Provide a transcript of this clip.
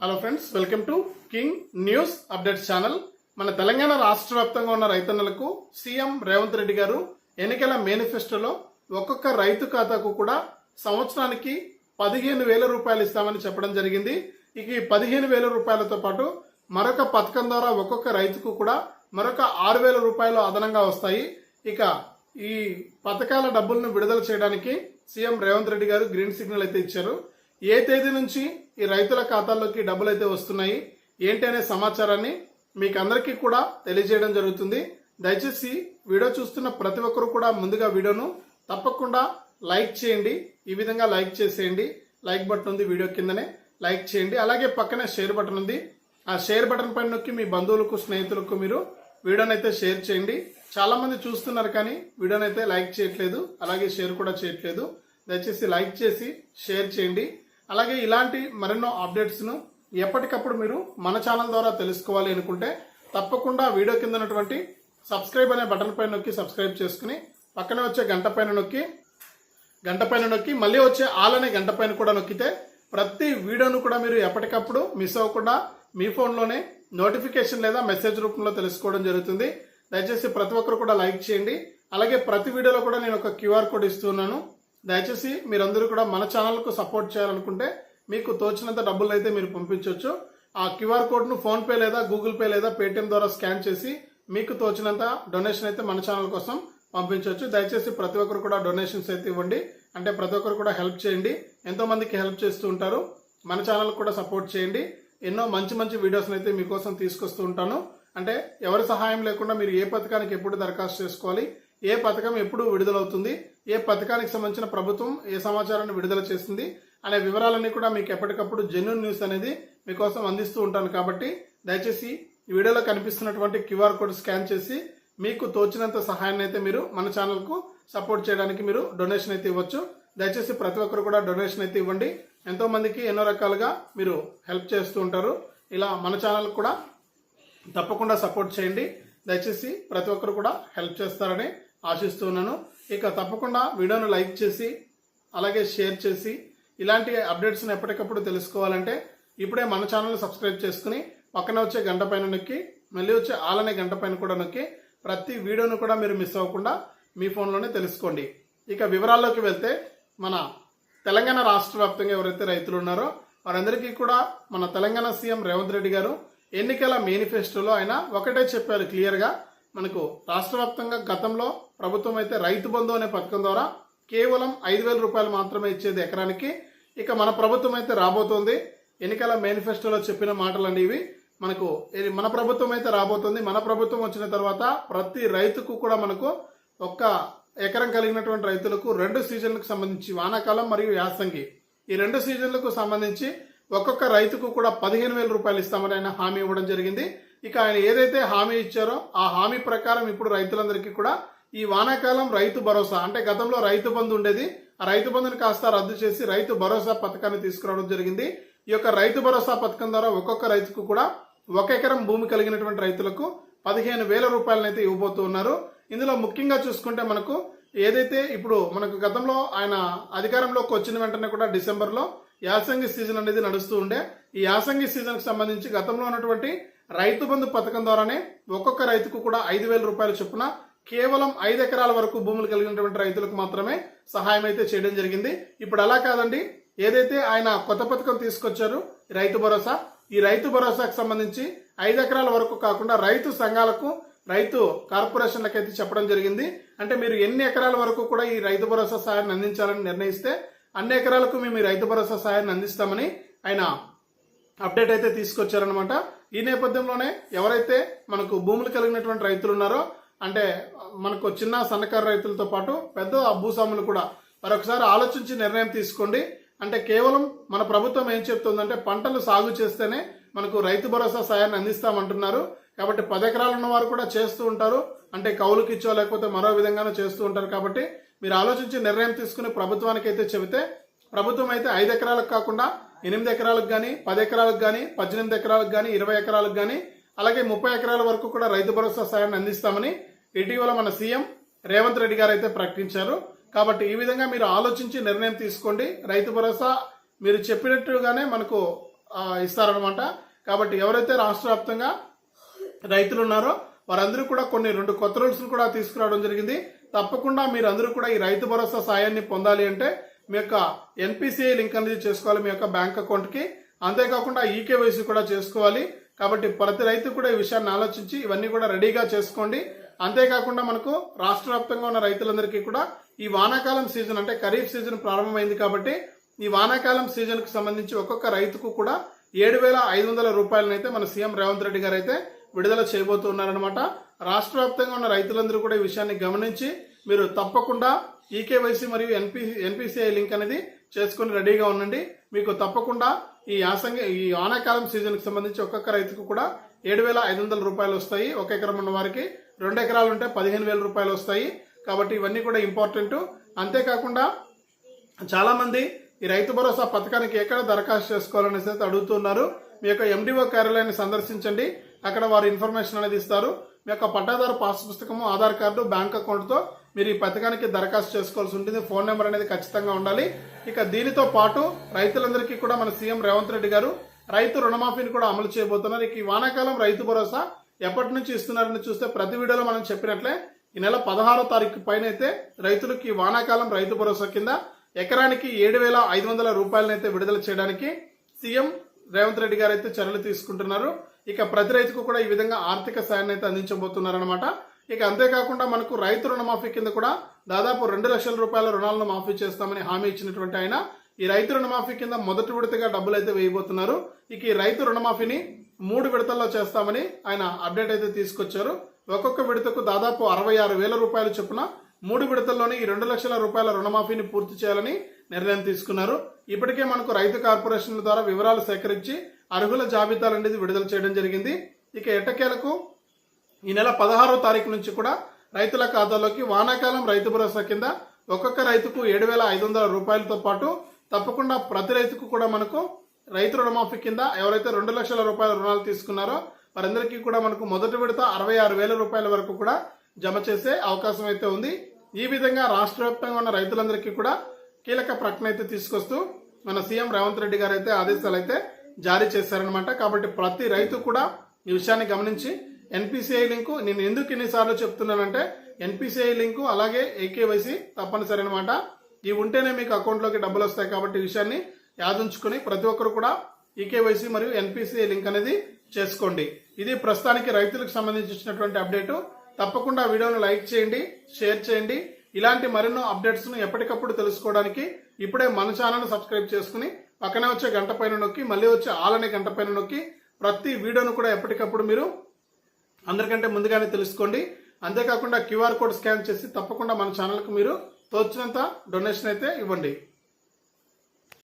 Hello friends welcome to king news updates channel మన తెలంగాణ రాష్ట్ర వ్యాప్తంగా ఉన్న రైతన్నలకు సీఎం రేవంత్ రెడ్డి గారు ఎన్నికల మేనిఫెస్టోలో ఒక్కొక్క రైతు ఖాతాకు కూడా సంవత్సరానికి పదిహేను వేల రూపాయలు ఇస్తామని చెప్పడం జరిగింది. ఇక ఈ పదిహేను వేల రూపాయలతో పాటు మరొక పథకం ద్వారా ఒక్కొక్క రైతుకు కూడా మరొక ఆరు వేల రూపాయలు అదనంగా వస్తాయి. ఇక ఈ పథకాల డబ్బులను విడుదల చేయడానికి సీఎం రేవంత్ రెడ్డి గారు గ్రీన్ సిగ్నల్ అయితే ఇచ్చారు. ఏ తేదీ నుంచి ఈ రైతుల ఖాతాల్లోకి డబ్బులు అయితే వస్తున్నాయి? ఏంటి అనే సమాచారాన్ని మీకు అందరికీ కూడా తెలియజేయడం జరుగుతుంది. దయచేసి వీడియో చూస్తున్న ప్రతి ఒక్కరు కూడా ముందుగా వీడియోను తప్పకుండా లైక్ చేయండి. ఈ విధంగా లైక్ చేసేయండి. లైక్ బటన్ ఉంది వీడియో కిందనే లైక్ చేయండి. అలాగే పక్కనే షేర్ బటన్ ఉంది. ఆ షేర్ బటన్ పైన నొక్కి మీ బంధువులకు స్నేహితులకు మీరు వీడియోని అయితే షేర్ చేయండి. చాలా మంది చూస్తున్నారు కానీ వీడియోని అయితే లైక్ చేయట్లేదు. అలాగే షేర్ కూడా చేయట్లేదు. దయచేసి లైక్ చేసి షేర్ చేయండి. అలాగే ఇలాంటి మరెన్నో అప్డేట్స్ను ఎప్పటికప్పుడు మీరు మన ఛానల్ ద్వారా తెలుసుకోవాలి అనుకుంటే తప్పకుండా వీడియో కింద ఉన్నటువంటి సబ్స్క్రైబ్ అనే బటన్ పైన నొక్కి సబ్స్క్రైబ్ చేసుకుని పక్కనే వచ్చే గంట పైన నొక్కి గంట పైన నొక్కి మళ్ళీ వచ్చే ఆల్ అనే గంట పైన కూడా నొక్కితే ప్రతి వీడియోను కూడా మీరు ఎప్పటికప్పుడు మిస్ అవ్వకుండా మీ ఫోన్లోనే నోటిఫికేషన్ లేదా మెసేజ్ రూపంలో తెలుసుకోవడం జరుగుతుంది. దయచేసి ప్రతి ఒక్కరు కూడా లైక్ చేయండి. అలాగే ప్రతి వీడియోలో కూడా నేను ఒక క్యూఆర్ కోడ్ ఇస్తున్నాను దయచేసి మీరందరూ కూడా మన ఛానల్కు సపోర్ట్ చేయాలనుకుంటే మీకు తోచినంత డబ్బులు అయితే మీరు పంపించవచ్చు ఆ క్యూఆర్ కోడ్ను ఫోన్పే లేదా గూగుల్ పే లేదా పేటిఎం ద్వారా స్కాన్ చేసి మీకు తోచినంత డొనేషన్ అయితే మన ఛానల్ కోసం పంపించవచ్చు దయచేసి ప్రతి ఒక్కరు కూడా డొనేషన్స్ అయితే ఇవ్వండి. అంటే ప్రతి ఒక్కరు కూడా హెల్ప్ చేయండి. ఎంతో మందికి హెల్ప్ చేస్తూ ఉంటారు. మన ఛానల్ కూడా సపోర్ట్ చేయండి. ఎన్నో మంచి మంచి వీడియోస్ని అయితే మీకోసం తీసుకొస్తూ ఉంటాను. అంటే ఎవరి సహాయం లేకుండా మీరు ఏ పథకానికి ఎప్పుడు దరఖాస్తు చేసుకోవాలి ఏ పథకం ఎప్పుడు విడుదలవుతుంది? ఏ పథకానికి సంబంధించిన ప్రభుత్వం ఏ సమాచారాన్ని విడుదల చేసింది అనే వివరాలన్నీ కూడా మీకు ఎప్పటికప్పుడు జెన్యున్ న్యూస్ అనేది మీకోసం అందిస్తూ ఉంటాను కాబట్టి దయచేసి ఈ వీడియోలో కనిపిస్తున్నటువంటి క్యూఆర్ కోడ్ స్కాన్ చేసి మీకు తోచినంత సహాయాన్ని అయితే మీరు మన ఛానల్కు సపోర్ట్ చేయడానికి మీరు డొనేషన్ అయితే ఇవ్వచ్చు. దయచేసి ప్రతి ఒక్కరు కూడా డొనేషన్ అయితే ఇవ్వండి. ఎంతో మందికి ఎన్నో రకాలుగా మీరు హెల్ప్ చేస్తూ ఉంటారు. ఇలా మన ఛానల్ కూడా తప్పకుండా సపోర్ట్ చేయండి. దయచేసి ప్రతి ఒక్కరు కూడా హెల్ప్ చేస్తారని ఆశిస్తున్నాను ఇక తప్పకుండా వీడియోను లైక్ చేసి అలాగే షేర్ చేసి ఇలాంటి అప్డేట్స్ని ఎప్పటికప్పుడు తెలుసుకోవాలంటే ఇప్పుడే మన ఛానల్ సబ్స్క్రైబ్ చేసుకుని పక్కన వచ్చే గంట పైన నొక్కి మళ్ళీ వచ్చే ఆలనే గంట పైన కూడా నొక్కి ప్రతి వీడియోను కూడా మీరు మిస్ అవ్వకుండా మీ ఫోన్లోనే తెలుసుకోండి. ఇక వివరాల్లోకి వెళ్తే మన తెలంగాణ రాష్ట్ర వ్యాప్తంగా ఎవరైతే రైతులు ఉన్నారో వారందరికీ కూడా మన తెలంగాణ సీఎం రేవంత్ రెడ్డి గారు ఎన్నికల మేనిఫెస్టోలో ఆయన ఒకటే చెప్పారు క్లియర్గా. మనకు రాష్ట్ర వ్యాప్తంగా గతంలో ప్రభుత్వం అయితే రైతు బంధు అనే పథకం ద్వారా కేవలం ఐదు వేల రూపాయలు మాత్రమే ఇచ్చేది ఎకరానికి. ఇక మన ప్రభుత్వం అయితే రాబోతోంది. ఎన్నికల మేనిఫెస్టోలో చెప్పిన మాటలండి ఇవి. మనకు ఇది మన ప్రభుత్వం అయితే రాబోతుంది. మన ప్రభుత్వం వచ్చిన తర్వాత ప్రతి రైతుకు కూడా మనకు ఒక్క ఎకరం కలిగినటువంటి రైతులకు రెండు సీజన్లకు సంబంధించి వానాకాలం మరియు యాసంగి. ఈ రెండు సీజన్లకు సంబంధించి ఒక్కొక్క రైతుకు కూడా పదిహేను వేల రూపాయలు ఇస్తామని ఆయన హామీ ఇవ్వడం జరిగింది. ఇక ఆయన ఏదైతే హామీ ఇచ్చారో ఆ హామీ ప్రకారం ఇప్పుడు రైతులందరికీ కూడా ఈ వానాకాలం రైతు భరోసా అంటే గతంలో రైతు బంధు ఉండేది ఆ రైతు బంధుని కాస్త రద్దు చేసి రైతు భరోసా పథకాన్ని తీసుకురావడం జరిగింది. ఈ యొక్క రైతు భరోసా పథకం ద్వారా ఒక్కొక్క రైతుకు కూడా ఒక ఎకరం భూమి కలిగినటువంటి రైతులకు పదిహేను వేల రూపాయలనైతే ఇవ్వబోతూ ఉన్నారు. ఇందులో ముఖ్యంగా చూసుకుంటే మనకు ఏదైతే ఇప్పుడు మనకు గతంలో ఆయన అధికారంలోకి వచ్చిన వెంటనే కూడా డిసెంబర్లో యాసంగి సీజన్ అనేది నడుస్తూ ఉండే. ఈ యాసంగి సీజన్కి సంబంధించి గతంలో ఉన్నటువంటి రైతు బంధు పథకం ద్వారానే ఒక్కొక్క రైతుకు కూడా ఐదు వేల రూపాయల చొప్పున కేవలం ఐదు ఎకరాల వరకు భూములు కలిగినటువంటి రైతులకు మాత్రమే సహాయం అయితే చేయడం జరిగింది. ఇప్పుడు అలా కాదండి. ఏదైతే ఆయన కొత్త పథకం తీసుకొచ్చారు రైతు భరోసా ఈ రైతు భరోసాకు సంబంధించి ఐదు ఎకరాల వరకు కాకుండా రైతు సంఘాలకు రైతు కార్పొరేషన్లకైతే చెప్పడం జరిగింది. అంటే మీరు ఎన్ని ఎకరాల వరకు కూడా ఈ రైతు భరోసా సహాయాన్ని అందించాలని నిర్ణయిస్తే అన్ని ఎకరాలకు మేము ఈ రైతు భరోసా సహాయాన్ని అందిస్తామని ఆయన అప్డేట్ అయితే తీసుకొచ్చారనమాట ఈ నేపథ్యంలోనే ఎవరైతే మనకు భూములు కలిగినటువంటి రైతులు ఉన్నారో అంటే మనకు చిన్న సన్నకారు రైతులతో పాటు పెద్ద భూస్వాములు కూడా మరొకసారి ఆలోచించి నిర్ణయం తీసుకోండి. అంటే కేవలం మన ప్రభుత్వం ఏం చెప్తుందంటే పంటలు సాగు చేస్తేనే మనకు రైతు భరోసా సాయాన్ని అందిస్తామంటున్నారు. కాబట్టి పది ఎకరాలు ఉన్న వారు కూడా చేస్తూ ఉంటారు. అంటే కౌలుకి ఇచ్చో లేకపోతే మరో విధంగానూ చేస్తూ ఉంటారు కాబట్టి మీరు ఆలోచించి నిర్ణయం తీసుకుని ప్రభుత్వానికి అయితే చెబితే ప్రభుత్వం అయితే ఐదు ఎకరాలకు కాకుండా ఎనిమిది ఎకరాలకు కానీ పది ఎకరాలకు కానీ పద్దెనిమిది ఎకరాలకు కానీ ఇరవై ఎకరాలకు కానీ అలాగే ముప్పై ఎకరాల వరకు కూడా రైతు భరోసా సాయాన్ని అందిస్తామని ఇటీవల మన సీఎం రేవంత్ రెడ్డి గారు అయితే ప్రకటించారు. కాబట్టి ఈ విధంగా మీరు ఆలోచించి నిర్ణయం తీసుకోండి. రైతు భరోసా మీరు చెప్పినట్టుగానే మనకు ఇస్తారనమాట కాబట్టి ఎవరైతే రాష్ట్ర వ్యాప్తంగా రైతులు ఉన్నారో వారందరూ కూడా కొన్ని రెండు కొత్త రూల్స్ కూడా తీసుకురావడం జరిగింది. తప్పకుండా మీరందరూ కూడా ఈ రైతు భరోసా సాయాన్ని పొందాలి అంటే మీ యొక్క ఎన్పిసిఐ లింక్ అనేది చేసుకోవాలి మీ యొక్క బ్యాంక్ అకౌంట్కి అంతేకాకుండా ఈకేవైసీ కూడా చేసుకోవాలి. కాబట్టి ప్రతి రైతు కూడా ఈ విషయాన్ని ఆలోచించి ఇవన్నీ కూడా రెడీగా చేసుకోండి. అంతేకాకుండా మనకు రాష్ట్ర వ్యాప్తంగా ఉన్న రైతులందరికీ కూడా ఈ వానాకాలం సీజన్ అంటే ఖరీఫ్ సీజన్ ప్రారంభమైంది కాబట్టి ఈ వానాకాలం సీజన్కు సంబంధించి ఒక్కొక్క రైతుకు కూడా ఏడు వేల ఐదు వందల రూపాయలనైతే మన సీఎం రేవంత్ రెడ్డి గారు అయితే విడుదల చేయబోతున్నారనమాట రాష్ట్ర వ్యాప్తంగా ఉన్న రైతులందరూ కూడా ఈ విషయాన్ని గమనించి మీరు తప్పకుండా ఈకేవైసీ మరియు ఎన్పి ఎన్పిసిఐ లింక్ అనేది చేసుకుని రెడీగా ఉండండి. మీకు తప్పకుండా ఈ యాసంగి ఈ వానాకాలం సీజన్కి సంబంధించి ఒక్కొక్క రైతుకు కూడా ఏడు వేల ఐదు వందల రూపాయలు వస్తాయి. ఒక ఎకరం ఉన్న వారికి రెండు ఎకరాలు ఉంటే పదిహేను వేల రూపాయలు వస్తాయి. కాబట్టి ఇవన్నీ కూడా ఇంపార్టెంట్. అంతేకాకుండా చాలామంది ఈ రైతు భరోసా పథకానికి ఎక్కడ దరఖాస్తు చేసుకోవాలనేసి అయితే అడుగుతున్నారు మీ యొక్క ఎండిఓ కార్యాలయాన్ని సందర్శించండి. అక్కడ వారు ఇన్ఫర్మేషన్ అనేది ఇస్తారు. మీ యొక్క పట్టాదారు పాస్ పుస్తకము ఆధార్ కార్డు బ్యాంక్ అకౌంట్తో మీరు ఈ పథకానికి దరఖాస్తు చేసుకోవాల్సి ఉంటుంది. ఫోన్ నెంబర్ అనేది ఖచ్చితంగా ఉండాలి. ఇక దీనితో పాటు రైతులందరికీ కూడా మన సీఎం రేవంత్ రెడ్డి గారు రైతు రుణమాఫీని కూడా అమలు చేయబోతున్నారు. ఇక ఈ వానాకాలం రైతు భరోసా ఎప్పటి నుంచి ఇస్తున్నారని చూస్తే ప్రతి వీడియోలో మనం చెప్పినట్లే ఈ నెల పదహారో తారీఖు పైన అయితే రైతులకు ఈ వానాకాలం రైతు భరోసా కింద ఎకరానికి ఏడు వేల ఐదు వందల రూపాయలనైతే విడుదల చేయడానికి సీఎం రేవంత్ రెడ్డి గారు అయితే చర్యలు తీసుకుంటున్నారు. ఇక ప్రతి రైతుకు కూడా ఈ విధంగా ఆర్థిక సాయాన్ని అయితే అందించబోతున్నారనమాట ఇక అంతేకాకుండా మనకు రైతు రుణమాఫీ కింద కూడా దాదాపు రెండు లక్షల రూపాయల రుణాలను మాఫీ చేస్తామని హామీ ఇచ్చినటువంటి ఆయన. ఈ రైతు రుణమాఫీ కింద మొదటి విడతగా డబ్బులు అయితే వేయబోతున్నారు. ఇక ఈ రైతు రుణమాఫీని మూడు విడతల్లో చేస్తామని ఆయన అప్డేట్ అయితే తీసుకొచ్చారు. ఒక్కొక్క విడతకు దాదాపు అరవై ఆరు వేల రూపాయలు చొప్పున మూడు విడతల్లోనే ఈ రెండు లక్షల రూపాయల రుణమాఫీని పూర్తి చేయాలని నిర్ణయం తీసుకున్నారు. ఇప్పటికే మనకు రైతు కార్పొరేషన్ల ద్వారా వివరాలు సేకరించి అర్హుల జాబితాలు అనేది విడుదల చేయడం జరిగింది. ఇక ఎట్టకేలకు ఈ నెల పదహారో తారీఖు నుంచి కూడా రైతుల ఖాతాలోకి వానాకాలం రైతు భరోసా కింద ఒక్కొక్క రైతుకు ఏడు వేల ఐదు వందల రూపాయలతో పాటు తప్పకుండా ప్రతి రైతుకు కూడా మనకు రైతు రుణమాఫీ కింద ఎవరైతే రెండు లక్షల రూపాయల రుణాలు తీసుకున్నారో వారందరికీ కూడా మనకు మొదటి విడత అరవై ఆరు వేల రూపాయల వరకు కూడా జమ చేసే అవకాశం అయితే ఉంది. ఈ విధంగా రాష్ట్ర వ్యాప్తంగా ఉన్న రైతులందరికీ కూడా కీలక ప్రకటన అయితే తీసుకొస్తూ మన సీఎం రేవంత్ రెడ్డి గారు అయితే ఆదేశాలు అయితే జారీ చేశారనమాట కాబట్టి ప్రతి రైతు కూడా ఈ విషయాన్ని గమనించి ఎన్పిసిఐ లింకు నేను ఎందుకు ఎన్నిసార్లు చెప్తున్నానంటే ఎన్పిసిఐ లింకు అలాగే ఏకేవైసీ తప్పనిసరి అనమాట ఇవి ఉంటేనే మీకు అకౌంట్లోకి డబ్బులు వస్తాయి కాబట్టి విషయాన్ని యాదుంచుకుని ప్రతి ఒక్కరు కూడా ఈకేవైసీ మరియు ఎన్పిసిఐ లింక్ అనేది చేసుకోండి. ఇది ప్రస్తుతానికి రైతులకు సంబంధించినటువంటి అప్డేటు. తప్పకుండా వీడియోను లైక్ చేయండి షేర్ చేయండి. ఇలాంటి మరెన్నో అప్డేట్స్ను ఎప్పటికప్పుడు తెలుసుకోవడానికి ఇప్పుడే మన ఛానల్ సబ్స్క్రైబ్ చేసుకుని పక్కనే వచ్చే గంట పైన నొక్కి మళ్ళీ వచ్చే ఆలనే గంట పైన నొక్కి ప్రతి వీడియోను కూడా ఎప్పటికప్పుడు మీరు అందరికంటే ముందుగానే తెలుసుకోండి. అంతేకాకుండా క్యూఆర్ కోడ్ స్కాన్ చేసి తప్పకుండా మన ఛానల్కు మీరు తోచినంత డొనేషన్ అయితే ఇవ్వండి.